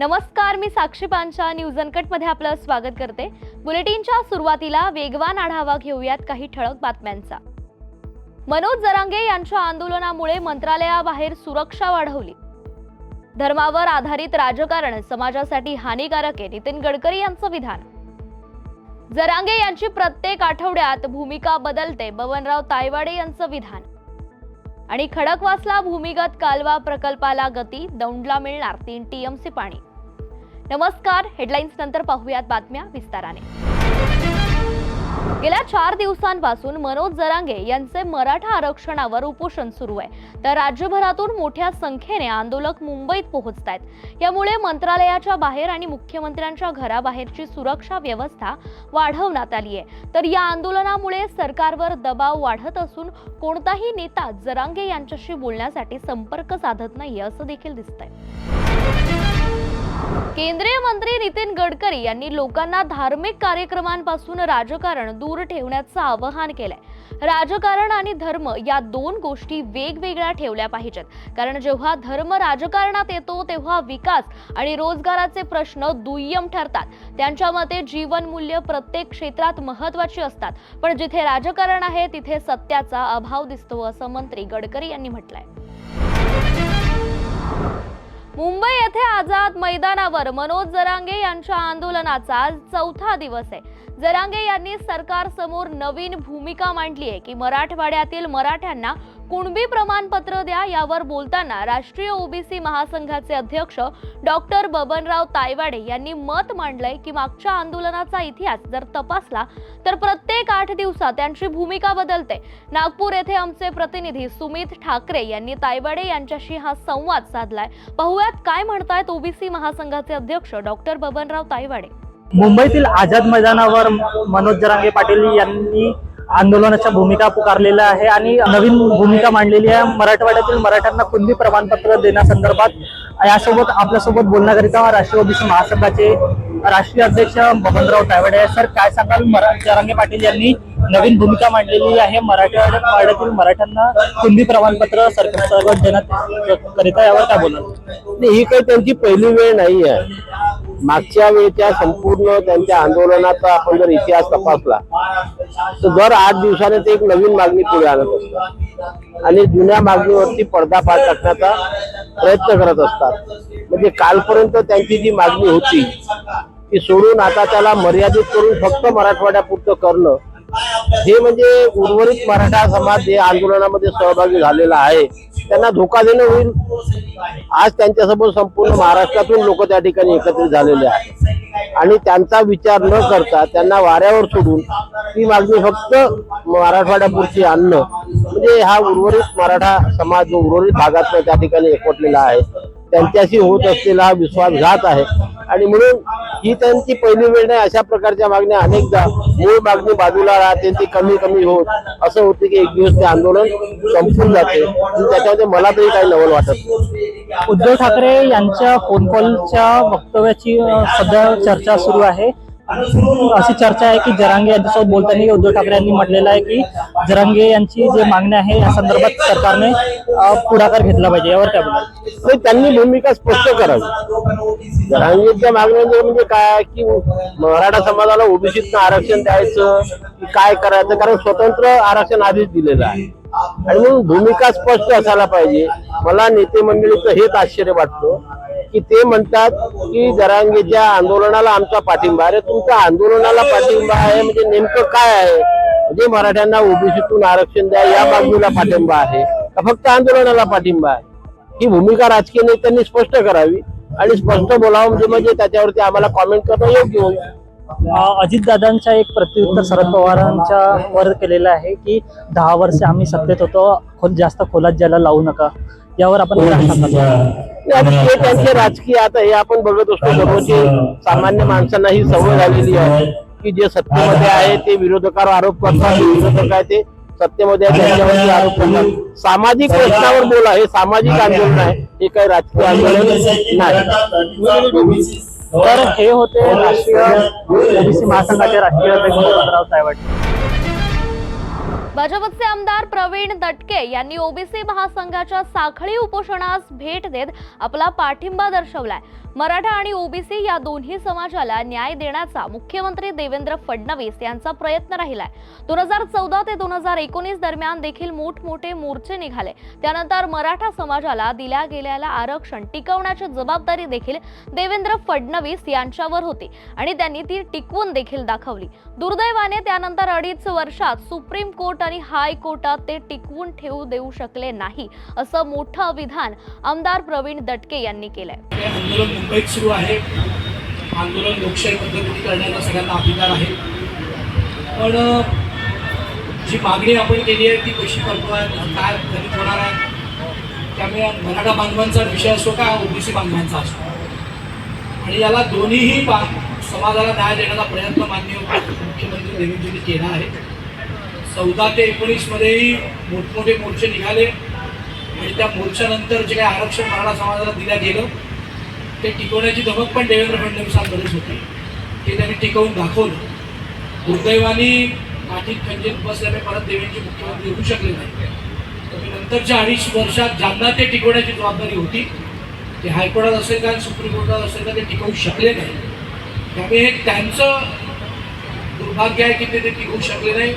नमस्कार मी साक्षी पांचा न्यूज अनकटमध्ये आपलं स्वागत करते. बुलेटिनच्या सुरुवातीला वेगवान आढावा घेऊयात काही ठळक बातम्यांचा. मनोज जरांगे यांच्या आंदोलनामुळे मंत्रालयाबाहेर सुरक्षा वाढवली. धर्मावर आधारित राजकारण समाजासाठी हानिकारक आहे नितीन गडकरी यांचं विधान. जरांगे यांची प्रत्येक आठवड्यात भूमिका बदलते बबनराव तायवाडे यांचं विधान. आणि खडकवासला भूमिगत कालवा प्रकल्पाला गती दौंडला मिळणार तीन टीएमसी पाणी. नमस्कार हेडलाईन्स नंतर पाहूयात बातम्या विस्ताराने. गेल्या चार दिवसांपासून मनोज जरांगे यांचे मराठा आरक्षणावर उपोषण सुरू आहे. तर राज्यभरातून मोठ्या संख्येने आंदोलक मुंबईत पोहोचत आहेत यामुळे मंत्रालयाच्या बाहेर आणि मुख्यमंत्र्यांच्या घराबाहेरची सुरक्षा व्यवस्था वाढवण्यात आली आहे. तर या आंदोलनामुळे सरकारवर दबाव वाढत असून कोणताही नेता जरांगे यांच्याशी बोलण्यासाठी संपर्क साधत नाही असं देखील दिसतंय. केंद्रीय मंत्री नितीन गडकरी यांनी लोकांना धार्मिक कार्यक्रमांपासून राजकारण दूर ठेवण्याचं आवाहन केलंय. राजकारण आणि धर्म या दोन गोष्टी वेगवेगळ्या ठेवल्या पाहिजेत. कारण जेव्हा धर्म राजकारणात येतो तेव्हा विकास आणि रोजगाराचे प्रश्न दुय्यम ठरतात. त्यांच्या मते जीवनमूल्य प्रत्येक क्षेत्रात महत्वाची असतात. पण जिथे राजकारण आहे तिथे सत्याचा अभाव दिसतो असं मंत्री गडकरी यांनी म्हटलंय. मुंबई येथे आझाद मैदानावर मनोज जरांगे यांच्या आंदोलनाचा आज चौथा दिवस आहे. जरांगे यांनी सरकारसमोर नवीन भूमिका मांडली आहे की मराठवाड्यातील मराठ्यांना कुणबी प्रमाणपत्र द्या यावर बोलताना राष्ट्रीय ओबीसी महासंघाचे अध्यक्ष डॉक्टर बबनराव तायवाडे यांनी मत मांडलंय की मागच्या आंदोलनाचा इतिहास जर तपासला तर प्रत्येक आठ दिवसात त्यांची भूमिका बदलते. नागपूर येथे आमचे प्रतिनिधी सुमित ठाकरे यांनी तायवाडे यांच्याशी हा संवाद साधलाय. पाहुयात काय म्हणतायत ओबीसी महासंघाचे अध्यक्ष डॉक्टर बबनराव तायवाडे. मुंबईतील आझाद मैदानावर मनोज जरांगे पाटील यांनी आंदोलनाच्या भूमिका पुकारलेल्या आहे आणि नवीन भूमिका मांडलेली आहे. मराठवाड्यातील मराठ्यांना कुणबी प्रमाणपत्र देण्यासंदर्भात यासोबत आपल्यासोबत बोलण्याकरिता राष्ट्रवादी महासंघाचे राष्ट्रीय अध्यक्ष बबनराव तायवाडे सर काय सांगाल? मरा जरांगे पाटील यांनी नवीन भूमिका मांडलेली आहे. मराठवाड्यातील मराठ्यांना कुणबी प्रमाणपत्र सरकार देण्यात करिता यावर काय बोलाल? ही काही त्यांची पहिली वेळ नाही आहे. मागच्या वेळच्या संपूर्ण त्यांच्या आंदोलनाचा आपण जर इतिहास तपासला तर दर आठ दिवसाने ते एक नवीन मागणी पुढे आणत असतात. आणि जुन्या मागणीवरती पडदाफाड टाकण्याचा प्रयत्न करत असतात. म्हणजे कालपर्यंत त्यांची जी मागणी होती ती सोडून आता त्याला मर्यादित करून फक्त मराठवाड्यापुरतं करणं हे म्हणजे उर्वरित मराठा समाज जे आंदोलनामध्ये सहभागी झालेला आहे त्यांना धोका देणं होईल? आज त्यांच्यासोबत संपूर्ण महाराष्ट्रातून लोक त्या ठिकाणी एकत्रित झालेले आहेत. आणि त्यांचा विचार न करता त्यांना वाऱ्यावर सोडून ती मागणी फक्त मराठवाड्यापुरती आणणं. म्हणजे हा उर्वरित मराठा समाज जो उर्वरित भागात त्या ठिकाणी एकवटलेला आहे त्यांच्याशी होत असलेला हा विश्वासघात आहे. आणि म्हणून ही त्यांची पहिली वेळ नाही अशा प्रकारच्या मागण्या अनेकदा मूळ मागणी बाजूला राहते ती कमी कमी होत. असं होते की एक दिवस ते आंदोलन संपून जाते. त्याच्यामध्ये मला तरी काही नवल वाटत उद्धव ठाकरे यांच्या फोन कॉलच्या वक्तव्याची सध्या चर्चा सुरू आहे. अशी चर्चा आहे की जरांगे यांच्यासोबत बोलताना उद्धव ठाकरे यांनी म्हटलेलं आहे की जरांगे यांची जे मागण्या आहे या संदर्भात सरकारने पुढाकार घेतला पाहिजे. यावर काय बोलाल त्यांनी भूमिका स्पष्ट करावी. जरांगेच्या मागण्या म्हणजे काय की मराठा समाजाला ओबीसीत आरक्षण द्यायचं काय करायचं? कारण स्वतंत्र आरक्षण आधीच दिलेलं आहे. आणि म्हणून भूमिका स्पष्ट असायला पाहिजे. मला नेते मंडळीचं हेच आश्चर्य वाटतं. की ते म्हणतात की जरांगेच्या आंदोलनाला आमचा पाठिंबा अरे तुमच्या आंदोलनाला पाठिंबा आहे म्हणजे नेमकं काय आहे? म्हणजे मराठ्यांना ओबीसीतून आरक्षण द्या या मागणीला पाठिंबा आहे का फक्त आंदोलनाला पाठिंबा आहे? ही भूमिका राजकीय नेत्यांनी स्पष्ट करावी आणि स्पष्ट बोलावं म्हणजे म्हणजे त्याच्यावरती आम्हाला कॉमेंट करणं योग्य होईल. अजितदादांच्या एक प्रत्युत्तर शरद पवारांच्या वर केलेलं आहे की दहा वर्ष आम्ही सत्तेत होतो खोल जास्त खोलात ज्याला लावू नका. यावर आपण आणि ते त्यांचे राजकीय आता हे आपण बघत असतो दररोजचे सामान्य माणसांना ही सवय झालेली आहे की जे सत्तेमध्ये आहे ते विरोधकावर आरोप करतात विरोधक आहे ते सत्तेमध्ये आहे त्यांच्यावरती आरोप करतात. सामाजिक प्रश्नावर बोला हे सामाजिक आंदोलन आहे. हे काही राजकीय आंदोलन नाही. तर हे होते राष्ट्रीय ओबीसी महासंघाचे राष्ट्रीय अध्यक्ष तायवाडे भाजपचे आमदार प्रवीण दटके यांनी ओबीसी महासंघाच्या साखळी उपोषणास भेट देत आपला पाठिंबा दर्शवलाय. मराठा आणि ओबीसी या दोन्ही समाजाला न्याय देण्याचा मुख्यमंत्री देवेंद्र फडणवीस यांचा प्रयत्न राहिलाय. दोन हजार चौदा ते दोन हजार एकोणीस दरम्यान देखील मोठमोठे मोर्चे निघाले. त्यानंतर मराठा समाजाला दिल्या गेलेल्या आरक्षण टिकवण्याची जबाबदारी देखील देवेंद्र फडणवीस यांच्यावर होती आणि त्यांनी ती टिकवून देखील दाखवली. दुर्दैवाने त्यानंतर अडीच वर्षात सुप्रीम कोर्ट आणि हायकोर्टात ते टिकवून ठेवू देऊ शकले नाही असं मोठं विधान आमदार प्रवीण दटके यांनी केलंय. मुंबईत सुरू आहे. आंदोलन लोकशाही पद्धतीने करण्याचा सगळ्यांना अधिकार आहे. पण जी मागणी आपण केली आहे ती कशी करतो आहे काय कधी होणार आहे त्यामुळे मराठा बांधवांचा विषय असो का ओबीसी बांधवांचा असो. आणि याला दोन्हीही बा समाजाला न्याय देण्याचा प्रयत्न मान्य मुख्यमंत्री देवेंद्रजींनी केला आहे. चौदा ते एकोणीसमध्येही मोठमोठे मोर्चे निघाले. आणि त्या मोर्चानंतर जे काही आरक्षण मराठा समाजाला दिलं गेलं ते टिकवण्याची धमक पण देवेंद्र फडणवीसांकडेच होती. ते त्यांनी टिकवून दाखवलं. दुर्दैवाने पाठीत खंजीर बसल्याने परत देवेंद्रजी मुख्यमंत्री होऊ शकले नाही. तर नंतरच्या अडीच वर्षात ज्यांना ते टिकवण्याची जबाबदारी होती ते हायकोर्टात असेल का सुप्रीम कोर्टात असेल का ते टिकवू शकले नाही. त्यामुळे हे त्यांचं दुर्भाग्य आहे की ते ते टिकवू शकले नाही.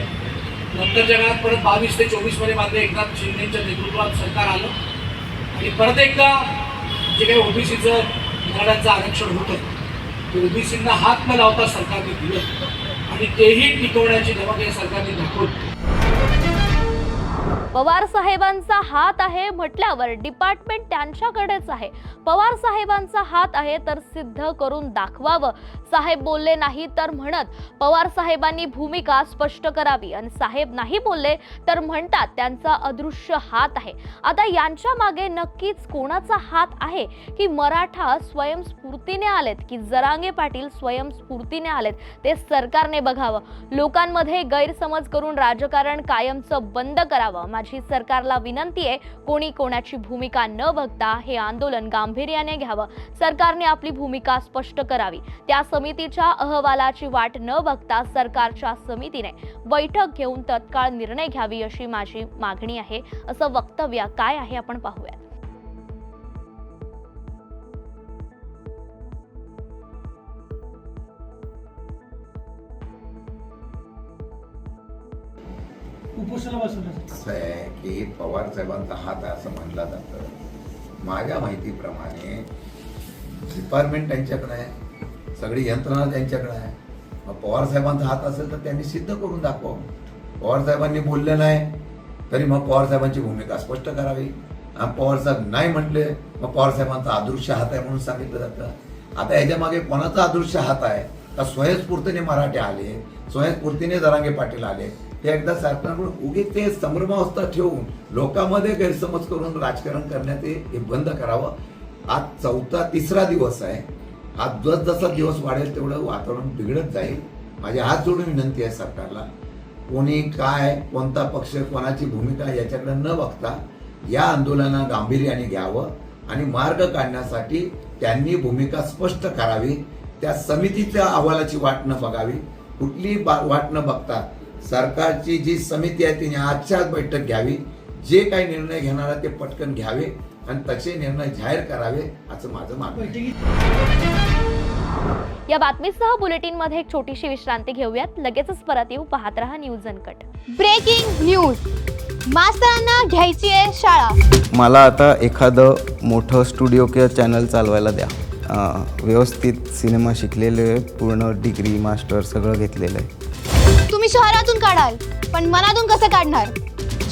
नंतरच्या काळात परत बावीस ते चोवीसमध्ये मात्र एकनाथ शिंदेच्या नेतृत्वात सरकार आलं. आणि परत एकदा जे काही ओबीसीचं मराठ्यांचं आरक्षण होतं. ते ओबीसींना हात न लावता सरकारने दिलं. आणि तेही टिकवण्याची धमक या सरकारने दाखवली. पवार साहेबांचा हात आहे म्हटल्यावर डिपार्टमेंट त्यांच्याकडेच आहे. पवार साहेबांचा हात आहे तर सिद्ध करून दाखवावं. साहेब बोलले नाही तर म्हणत. पवार साहेबांनी भूमिका स्पष्ट करावी. आणि साहेब नाही बोलले तर म्हणतात त्यांचा अदृश्य हात आहे. आता यांच्या मागे नक्कीच कोणाचा हात आहे? की मराठा स्वयंस्फूर्तीने आलेत? की जरांगे पाटील स्वयंस्फूर्तीने आलेत? ते सरकारने बघावं. लोकांमध्ये गैरसमज करून राजकारण कायमचं बंद करावं. माझी सरकारला विनंती आहे कोणी कोणाची भूमिका न बघता हे आंदोलन गांभीर्याने घ्यावं. सरकारने आपली भूमिका स्पष्ट करावी. त्या समितीच्या अहवालाची वाट न बघता सरकारच्या समितीने बैठक घेऊन तत्काळ निर्णय घ्यावी अशी माझी मागणी आहे. असं वक्तव्य काय आहे आपण पाहूयात. आहे की पवार साहेबांचा हात आहे असं म्हणलं जातं. माझ्या माहितीप्रमाणे डिपार्टमेंट त्यांच्याकडे आहे सगळी यंत्रणा त्यांच्याकडे आहे. मग पवार साहेबांचा हात असेल तर त्यांनी सिद्ध करून दाखवा पवार साहेबांनी बोलले नाही तरी मग पवार साहेबांची भूमिका स्पष्ट करावी. आणि पवार साहेब नाही म्हटले मग पवार साहेबांचा अदृश्य हात आहे म्हणून सांगितलं जातं. आता याच्या मागे कोणाचा अदृश्य हात आहे? का स्वयंस्फूर्तीने मराठे आले? स्वयंस्फूर्तीने जरांगे पाटील आले? हे एकदा सरकारकडून उगीच ते संभ्रमावस्था ठेवून लोकांमध्ये गैरसमज करून राजकारण करण्यात हे बंद करावं. आज चौथा तिसरा दिवस आहे. आज जस जसा दिवस वाढेल तेवढं वातावरण बिघडत जाईल. माझी हात जोडून विनंती आहे सरकारला. कोणी काय कोणता पक्ष कोणाची भूमिका याच्याकडे न बघता या आंदोलना गांभीर्याने घ्यावं आणि मार्ग काढण्यासाठी त्यांनी भूमिका स्पष्ट करावी. त्या समितीच्या अहवालाची वाट न बघावी. कुठली बा- वाट न बघता सरकारची जी समिती आहे तिने आजच्याच बैठक घ्यावी. जे काही निर्णय घेणार आहे ते पटकन घ्यावे आणि तसे निर्णय जाहीर करावे असं माझं मागणं या बातमीसह बुलेटिनमध्ये एक छोटीशी विश्रांती घेऊयात. लगेचच परत येऊ. पाहत रहा न्यूज अनकट. Breaking news. मास्तरांना घ्यायची आहे शाळा. मला आता एखादं मोठं स्टुडिओ किंवा चॅनल चालवायला द्या. व्यवस्थित सिनेमा शिकलेले आहे, पूर्ण डिग्री मास्टर सगळं घेतलेलं आहे. तुम्ही शहरातून काढाल पण मनातून कसं काढणार?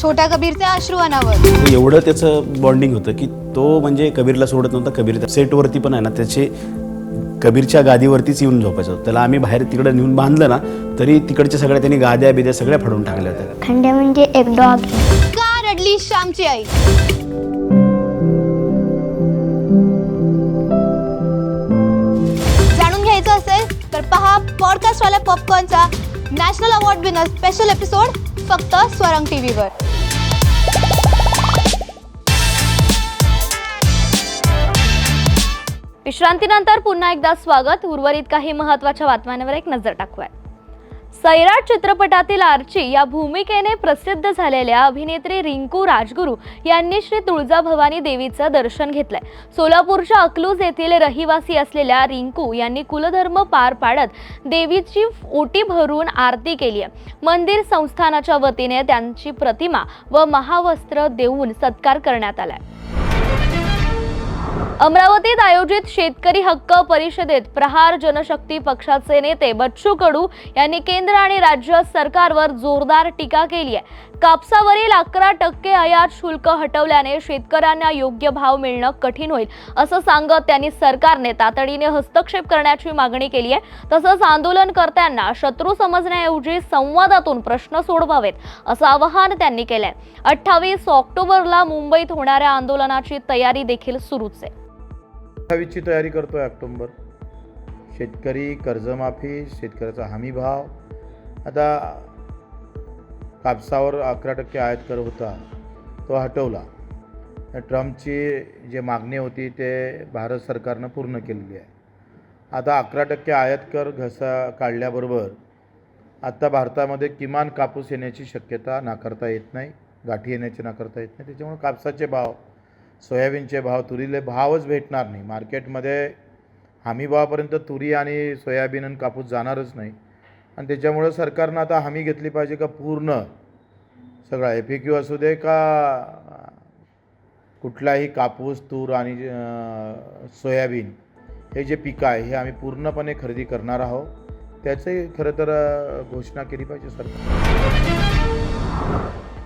छोट्या कबीरचे अश्रू अनावर एवढं त्याचं बॉन्डिंग होतं की तो म्हणजे कबीरला सोडत नव्हता कबीर सेटवरती पण आहे ना त्याचे कबीरच्या गादीवरतीच येऊन झोपायचं होतं. त्याला आम्ही बाहेर तिकडं नेऊन बांधलं ना तरी तिकडच्या सगळ्या त्यांनी गाद्या बिद्या सगळ्या फाडून टाकल्या होत्या. खंड्या म्हणजे एक डॉग का रडली श्यामची आई? जाणून घ्यायचं असेल तर पहा पॉडकास्ट वाल्या पॉपकॉर्नचा national award winner special episode फक्त स्वरंग टीव्हीवर. विश्रांतीनंतर पुन्हा एकदा स्वागत. उर्वरित काही महत्त्वाच्या बातम्यांवर एक नजर टाकूया सैराट चित्रपटातील आर्ची या भूमिकेने प्रसिद्ध झालेल्या अभिनेत्री रिंकू राजगुरू यांनी श्री तुळजाभवानी देवीचं दर्शन घेतलंय. सोलापूरच्या अकलूज येथील रहिवासी असलेल्या रिंकू यांनी कुलधर्म पार पाडत देवीची ओटी भरून आरती केली आहे. मंदिर संस्थानाच्या वतीने त्यांची प्रतिमा व महावस्त्र देऊन सत्कार करण्यात आलाय. अमरावतीत आयोजित शेतकरी हक्क परिषदेत प्रहार जनशक्ती पक्षाचे नेते बच्चू कडू यांनी केंद्र आणि राज्य सरकारवर जोरदार टीका केली आहे. कापसावरील अकरा टक्के आयात शुल्क हटवल्याने शेतकऱ्यांना योग्य भाव मिळणं कठीण होईल असं सांगत त्यांनी सरकारने तातडीने हस्तक्षेप करण्याची मागणी केली आहे. तसंच आंदोलनकर्त्यांना शत्रू समजण्याऐवजी संवादातून प्रश्न सोडवावेत असं आवाहन त्यांनी केलंय. अठ्ठावीस ऑक्टोबरला मुंबईत होणाऱ्या आंदोलनाची तयारी देखील सुरूच आहे. अठ्ठावीसची तयारी करतो आहे ऑक्टोंबर. शेतकरी कर्जमाफी शेतकऱ्याचा हमी भाव आता कापसावर अकरा टक्के आयात कर होता तो हटवला. ट्रम्पची जे मागणी होती ते भारत सरकारनं पूर्ण केलेली आहे. आता अकरा टक्के आयात कर घसा काढल्याबरोबर आत्ता भारतामध्ये किमान कापूस येण्याची शक्यता नाकारता येत नाही गाठी येण्याची नाकारता येत नाही. त्याच्यामुळे कापसाचे भाव सोयाबीनचे भाव तुरीले भावच भेटणार नाही. मार्केटमध्ये हमी भावापर्यंत तुरी आणि सोयाबीन आणि कापूस जाणारच नाही. आणि त्याच्यामुळं सरकारनं आता हमी घेतली पाहिजे का पूर्ण? सगळा एफ क्यू असू दे का कुठलाही कापूस तूर आणि सोयाबीन हे जे पिकं आहे हे आम्ही पूर्णपणे खरेदी करणार आहोत. त्याचंही खरं तर घोषणा केली पाहिजे सरकार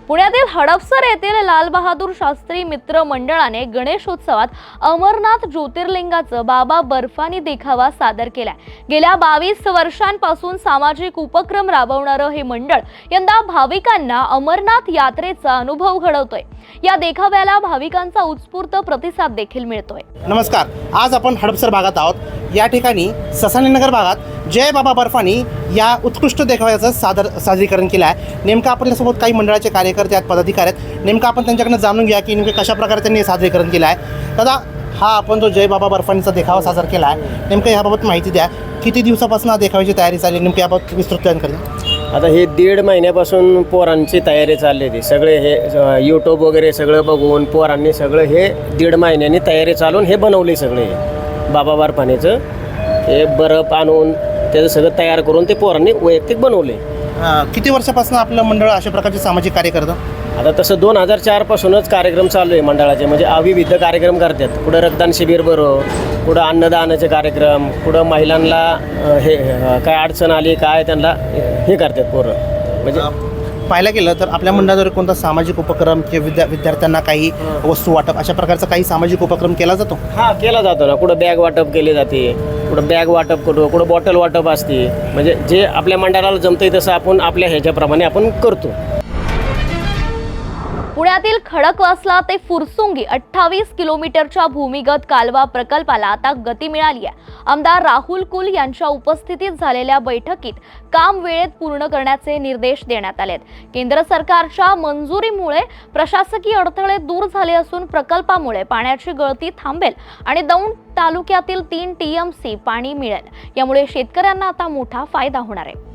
पुण्यातील हडपसर येथील लालबहादूर शास्त्री मित्र मंडळाने गणेशोत्सवात अमरनाथ ज्योतिर्लिंगाचं बाबा बर्फानी देखावा सादर केलाय. गेल्या बावीस वर्षांपासून सामाजिक उपक्रम राबवणारं हे मंडळ यंदा भाविकांना अमरनाथ यात्रेचा अनुभव घडवतोय. या देखाव्याला भाविकांचा उत्स्फूर्त प्रतिसाद देखील मिळतोय. नमस्कार. आज आपण हडपसर भागात आहोत. या ठिकाणी ससानीनगर भागात जय बाबा बर्फानी या उत्कृष्ट देखाव्याचं सादर सादरीकरण केलं आहे. नेमकं आपल्यासोबत काही मंडळाचे कार्यकर्ते आहेत पदाधिकारी आहेत. नेमकं आपण त्यांच्याकडनं जाणून घ्या की नेमकं कशा प्रकारे त्यांनी हे सादरीकरण केलं आहे. दादा हा आपण जो जय बाबा बर्फानीचा देखावा सादर केला आहे नेमकं याबाबत माहिती द्या. किती दिवसापासून हा देखाव्याची तयारी चालली नेमकं याबाबत विस्तृत प्लॅन करेल आता हे दीड महिन्यापासून पोरांची तयारी चालली होती. सगळे हे यूट्यूब वगैरे सगळं बघून पोरांनी सगळं हे दीड महिन्यांनी तयारी चालून हे बनवले सगळे बाबा बर्फानीचं. हे बर्फ आणून त्याचं सगळं तयार करून ते पोरांनी वैयक्तिक बनवले. अं, किती वर्षापासून आपलं मंडळ अशा प्रकारचे सामाजिक कार्य करतं? आता तसं दोन हजार चारपासूनच कार्यक्रम चालू आहे मंडळाचे म्हणजे अविविध कार्यक्रम करतात. कुठं रक्तदान शिबिर बरो कुठं अन्नदानाचे कार्यक्रम कुठं महिलांना अं, हे अं, काय अडचण आली काय त्यांना हे करतात पोरं. म्हणजे पाहायला गेलं तर आपल्या मंडळाद्वारे कोणता सामाजिक उपक्रम किंवा विद्या विद्यार्थ्यांना काही वस्तू वाटप अशा प्रकारचा काही सामाजिक उपक्रम केला जातो? हा केला जातो ना. कुठं बॅग वाटप केली जाते कुठं बॅग वाटप करू कुठं बॉटल वाटप असते. म्हणजे जे आपल्या मंडळाला जमतंय तसं आपण आपल्या ह्याच्याप्रमाणे आपण करतो. पुण्यातील खडकवासला ते फुरसुंगी अठ्ठावीस किलोमीटरच्या भूमिगत कालवा प्रकल्पाला आता गती मिळाली आहे. आमदार राहुल कुल यांच्या उपस्थितीत झालेल्या बैठकीत काम वेळेत पूर्ण करण्याचे निर्देश देण्यात आलेत. केंद्र सरकारच्या मंजुरीमुळे प्रशासकीय अडथळे दूर झाले असून प्रकल्पामुळे पाण्याची गळती थांबेल आणि दौंड तालुक्यातील तीन टीएमसी पाणी मिळेल. यामुळे शेतकऱ्यांना आता मोठा फायदा होणार आहे.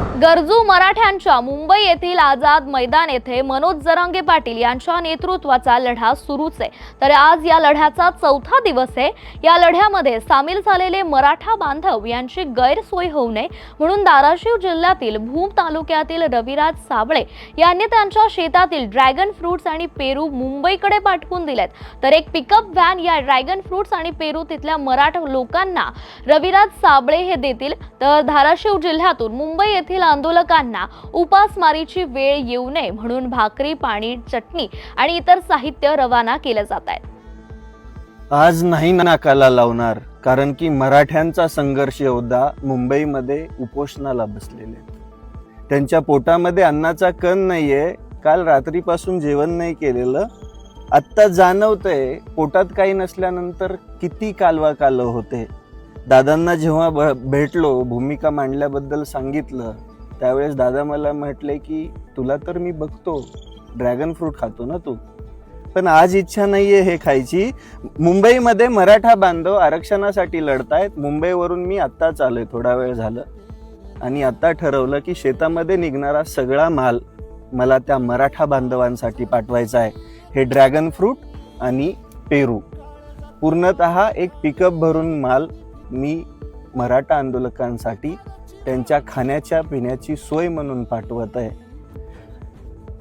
गरजू मराठ्यांच्या मुंबई येथील आझाद मैदान येथे मनोज जरांगे पाटील यांच्या नेतृत्वाचा लढा सुरूच आहे. तर आज या लढ्याचा चौथा दिवस आहे. या लढ्यामध्ये सामील झालेले मराठा बांधव यांची गैरसोय होऊ नये म्हणून धाराशिव जिल्ह्यातील भूम तालुक्यातील रविराज साबळे यांनी त्यांच्या शेतातील ड्रॅगन फ्रुट्स आणि पेरू मुंबईकडे पाठवून दिलेत. तर एक पिकअप व्हॅन या ड्रॅगन फ्रुट्स आणि पेरू तिथल्या मराठा लोकांना रविराज साबळे हे देतील. तर धाराशिव जिल्ह्यातून मुंबई येथील आंदोलकांना उपासमारीची वेळ येऊ नये म्हणून भाकरी पाणी चटणी आणि इतर साहित्य रवाना केलं जात आहे. आज नाही नाकाला लावणार कारण की मराठ्यांचा संघर्ष योद्धा मुंबईमध्ये उपोषणाला बसलेले त्यांच्या पोटामध्ये अन्नाचा कण नाहीये काल रात्रीपासून जेवण नाही केलेलं. आत्ता जाणवतंय पोटात काही नसल्यानंतर किती कालवा कालव होते. दादांना जेव्हा ब- भेटलो भूमिका मांडल्याबद्दल सांगितलं त्यावेळेस दादा मला म्हटले की तुला तर मी बघतो ड्रॅगन फ्रूट खातो ना तू. पण आज इच्छा नाहीये हे खायची. मुंबईमध्ये मराठा बांधव आरक्षणासाठी लढतायत. मुंबईवरून मी आत्ताच आलोय थोडा वेळ झालं. आणि आता ठरवलं की शेतामध्ये निघणारा सगळा माल मला त्या मराठा बांधवांसाठी पाठवायचा आहे. हे ड्रॅगन फ्रूट आणि पेरू. पूर्णत एक पिकअप भरून माल मी मराठा आंदोलकांसाठी त्यांच्या खाण्याच्या पिण्याची सोय म्हणून पाठवत आहे.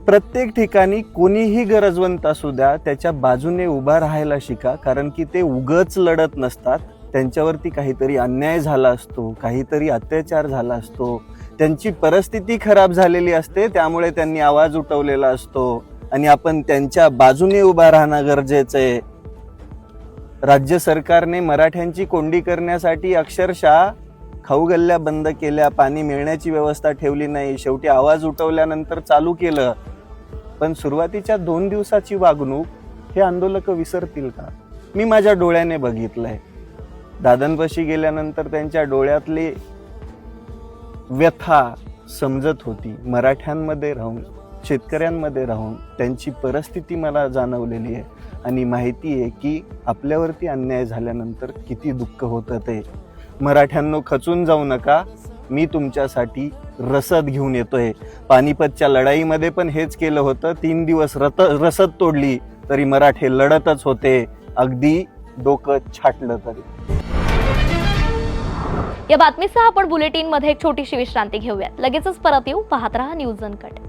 प्रत्येक ठिकाणी कोणीही गरजवंत असू द्या त्याच्या बाजूने उभा राहायला शिका कारण की ते उगच लढत नसतात. त्यांच्यावरती काहीतरी अन्याय झाला असतो काहीतरी अत्याचार झाला असतो. त्यांची परिस्थिती खराब झालेली असते त्यामुळे त्यांनी आवाज उठवलेला असतो. आणि आपण त्यांच्या बाजूने उभा राहणं गरजेचं आहे. राज्य सरकारने मराठ्यांची कोंडी करण्यासाठी अक्षरशः खाऊ गल्ल्या बंद केल्या पाणी मिळण्याची व्यवस्था ठेवली नाही. शेवटी आवाज उठवल्यानंतर चालू केलं. पण सुरुवातीच्या दोन दिवसाची वागणूक हे आंदोलक विसरतील का? मी माझ्या डोळ्याने बघितलंय. दादनपाशी गेल्यानंतर त्यांच्या डोळ्यातली व्यथा समजत होती. मराठ्यांमध्ये राहून शेतकऱ्यांमध्ये राहून त्यांची परिस्थिती मला जाणवलेली आहे. आणि माहिती आहे की आपल्यावरती अन्याय झाल्यानंतर किती दुःख होतं ते. मराठ्यांनो खचून जाऊ नका. मी तुमच्यासाठी रसद घेऊन येतोय. पानिपतच्या लढाईमध्ये पण हेच केलं होतं. तीन दिवस रत रसद तोडली तरी मराठे लढतच होते. अगदी डोकं छाटलं तरी. या बातमीसह आपण बुलेटिनमध्ये एक छोटीशी विश्रांती घेऊयात. लगेचच परत येऊ. पाहत राहा न्यूज अनकट.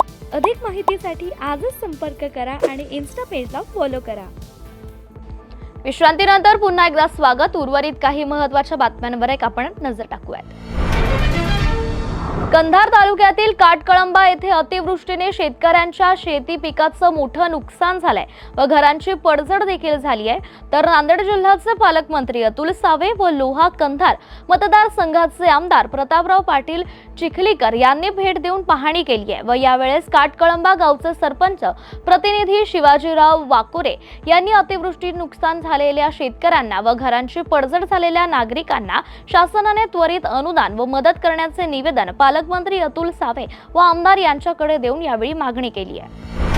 अधिक माहितीसाठी आजच संपर्क करा आणि इन्स्टा पेजला फॉलो करा. विश्रांतीनंतर पुन्हा एकदा स्वागत. उर्वरित काही महत्त्वाच्या बातम्यांवर एक आपण नजर टाकूयात. कंधार तालुक्यातील काटकळंबा येथे अतिवृष्टीने शेतकऱ्यांच्या शेती पिकाचं मोठं नुकसान झालंय व घरांची पडझड देखील झाली आहे. तर नांदेड जिल्ह्याचे पालकमंत्री अतुल सावे व लोहा कंधार मतदारसंघाचे आमदार प्रतापराव पाटील चिखलीकर यांनी भेट देऊन पाहणी केली आहे व यावेळेस काटकळंबा गावचे सरपंच प्रतिनिधी शिवाजीराव वाकुरे यांनी अतिवृष्टी नुकसान झालेल्या शेतकऱ्यांना व घरांची पडझड झालेल्या नागरिकांना शासनाने त्वरित अनुदान व मदत करण्याचे निवेदन पालक पालकमंत्री अतुल सावे व आमदार यांच्याकडे देऊन यावेळी मागणी केली आहे.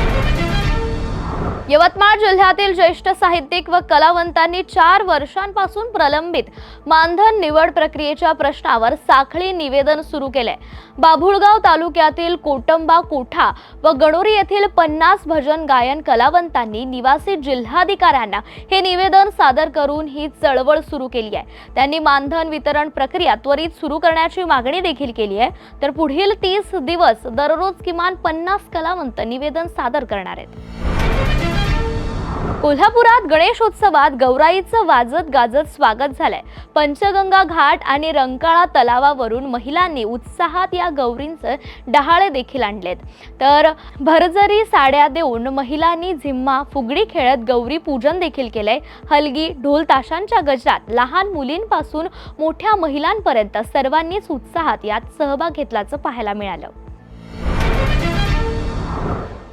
यवतमाळ जिल्ह्यातील ज्येष्ठ साहित्यिक व कलावंतांनी चार वर्षांपासून प्रलंबित मानधन निवड प्रक्रियेच्या प्रश्नावर साखळी निवेदन सुरू केलंय. बाभुळगाव तालुक्यातील कोटंबा कोठा व गणोरी येथील पन्नास भजन गायन कलावंतांनी निवासी जिल्हाधिकाऱ्यांना हे निवेदन सादर करून ही चळवळ सुरू केली आहे. त्यांनी मानधन वितरण प्रक्रिया त्वरित सुरू करण्याची मागणी देखील केली आहे. तर पुढील तीस दिवस दररोज किमान पन्नास कलावंत निवेदन सादर करणार आहेत. कोल्हापुरात गणेशोत्सवात गौराईचं वाजत गाजत स्वागत झालंय. पंचगंगा घाट आणि रंकाळा तलावावरून महिलांनी उत्साहात या गौरींचं डहाळे देखील आणलेत. तर भरजरी साड्या देऊन महिलांनी झिम्मा फुगडी खेळत गौरी पूजन देखील केलंय. हलगी ढोल ताशांच्या गजरात लहान मुलींपासून मोठ्या महिलांपर्यंत सर्वांनीच उत्साहात यात सहभाग घेतल्याचं पाहायला मिळालं.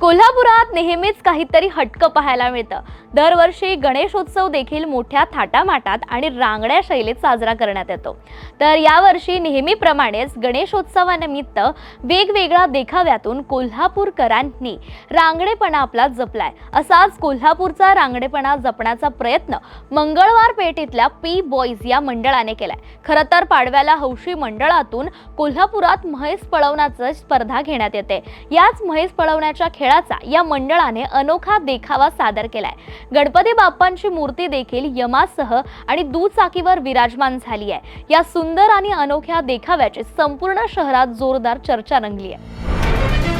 कोल्हापुरात नेहमीच काहीतरी हटकं पाहायला मिळतं. दरवर्षी गणेशोत्सव देखील मोठ्या थाटामाटात आणि रांगड्या शैलीत साजरा करण्यात येतो. तर यावर्षी नेहमीप्रमाणेच गणेशोत्सवानिमित्त वेगवेगळ्या देखाव्यातून कोल्हापूरकरांनी रांगडेपणा आपला जपलाय. असाच कोल्हापूरचा रांगडेपणा जपण्याचा प्रयत्न मंगळवार पेठेतल्या पी बॉईज या मंडळाने केलाय. खरं तर पाडव्याला हौशी मंडळातून कोल्हापुरात म्हैस पळवण्याचं स्पर्धा घेण्यात येते. याच म्हैस पळवण्याच्या खेळ खेळाचा या मंडळाने अनोखा देखावा सादर केलाय. गणपती बाप्पांची मूर्ती देखील यमासह आणि दुचाकीवर विराजमान झाली आहे या सुंदर आणि अनोख्या देखाव्याची संपूर्ण शहरात जोरदार चर्चा रंगली आहे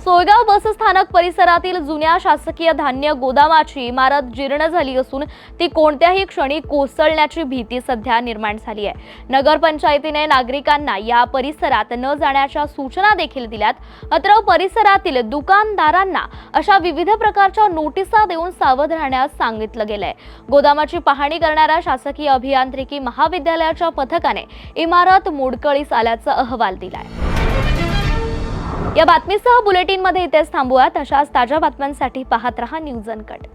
सोयगाव बसस्थानक परिसरातील जुन्या शासकीय धान्य गोदामाची इमारत जीर्ण झाली असून ती कोणत्याही क्षणी कोसळण्याची भीती सध्या निर्माण झाली आहे. नगरपंचायतीने नागरिकांना या परिसरात न जाण्याच्या सूचना देखील दिल्यात. मात्र परिसरातील दुकानदारांना अशा विविध प्रकारच्या नोटिसा देऊन सावध राहण्यास सांगितलं गेलंय. गोदामाची पाहणी करणाऱ्या शासकीय अभियांत्रिकी महाविद्यालयाच्या पथकाने इमारत मोडकळीस आल्याचा अहवाल दिलाय. या बातमीसह बुलेटिनमध्ये इथेच थांबूयात. अशाच ताज्या बातम्यांसाठी पाहत रहा न्यूज अनकट.